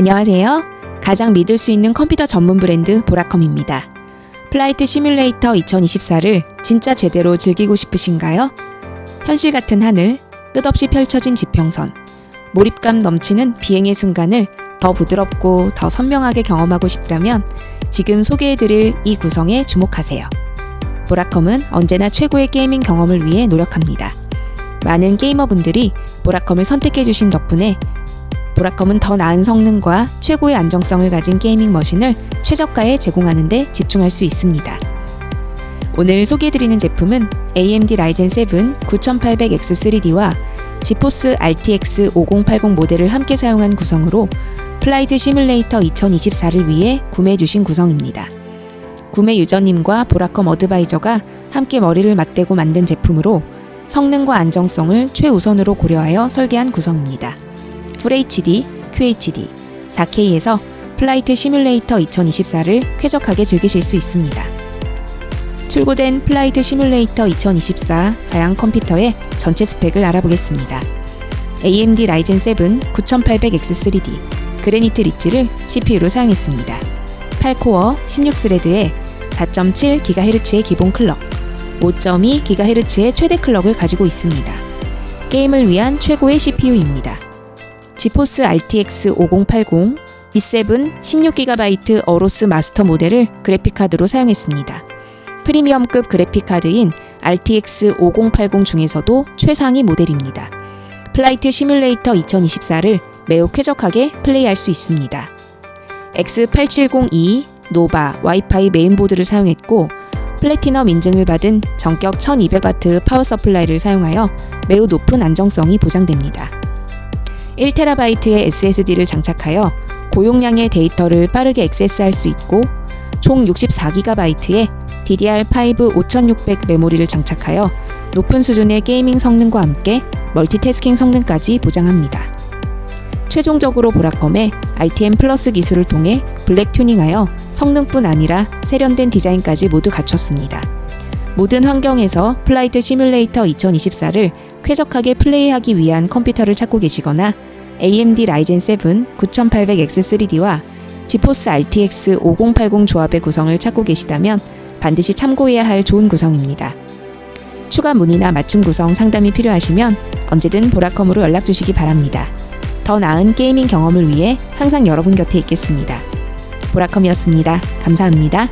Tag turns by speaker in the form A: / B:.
A: 안녕하세요. 가장 믿을 수 있는 컴퓨터 전문 브랜드 보라컴입니다. 플라이트 시뮬레이터 2024를 진짜 제대로 즐기고 싶으신가요? 현실 같은 하늘, 끝없이 펼쳐진 지평선, 몰입감 넘치는 비행의 순간을 더 부드럽고 더 선명하게 경험하고 싶다면 지금 소개해드릴 이 구성에 주목하세요. 보라컴은 언제나 최고의 게이밍 경험을 위해 노력합니다. 많은 게이머분들이 보라컴을 선택해주신 덕분에 보라컴은 더 나은 성능과 최고의 안정성을 가진 게이밍 머신을 최저가에 제공하는 데 집중할 수 있습니다. 오늘 소개해드리는 제품은 AMD 라이젠 7 9800X3D와 지포스 RTX 5080 모델을 함께 사용한 구성으로 플라이트 시뮬레이터 2024를 위해 구매해 주신 구성입니다. 구매 유저님과 보라컴 어드바이저가 함께 머리를 맞대고 만든 제품으로 성능과 안정성을 최우선으로 고려하여 설계한 구성입니다. FHD, QHD, 4K에서 플라이트 시뮬레이터 2024를 쾌적하게 즐기실 수 있습니다. 출고된 플라이트 시뮬레이터 2024 사양 컴퓨터의 전체 스펙을 알아보겠습니다. AMD 라이젠 7 9800X3D 그래니트 리치를 CPU로 사용했습니다. 8코어 16스레드에 4.7GHz의 기본 클럭, 5.2GHz의 최대 클럭을 가지고 있습니다. 게임을 위한 최고의 CPU입니다. 지포스 RTX 5080 i7 16GB 어로스 마스터 모델을 그래픽카드로 사용했습니다. 프리미엄급 그래픽카드인 RTX 5080 중에서도 최상위 모델입니다. 플라이트 시뮬레이터 2024를 매우 쾌적하게 플레이할 수 있습니다. X8702 노바 와이파이 메인보드를 사용했고 플래티넘 인증을 받은 전격 1200W 파워 서플라이를 사용하여 매우 높은 안정성이 보장됩니다. 1TB의 SSD를 장착하여 고용량의 데이터를 빠르게 액세스할 수 있고 총 64GB의 DDR5 5600 메모리를 장착하여 높은 수준의 게이밍 성능과 함께 멀티태스킹 성능까지 보장합니다. 최종적으로 보라컴의 RTM 플러스 기술을 통해 블랙 튜닝하여 성능뿐 아니라 세련된 디자인까지 모두 갖췄습니다. 모든 환경에서 플라이트 시뮬레이터 2024를 쾌적하게 플레이하기 위한 컴퓨터를 찾고 계시거나 AMD 라이젠 7 9800X3D와 지포스 RTX 5080 조합의 구성을 찾고 계시다면 반드시 참고해야 할 좋은 구성입니다. 추가 문의나 맞춤 구성 상담이 필요하시면 언제든 보라컴으로 연락 주시기 바랍니다. 더 나은 게이밍 경험을 위해 항상 여러분 곁에 있겠습니다. 보라컴이었습니다. 감사합니다.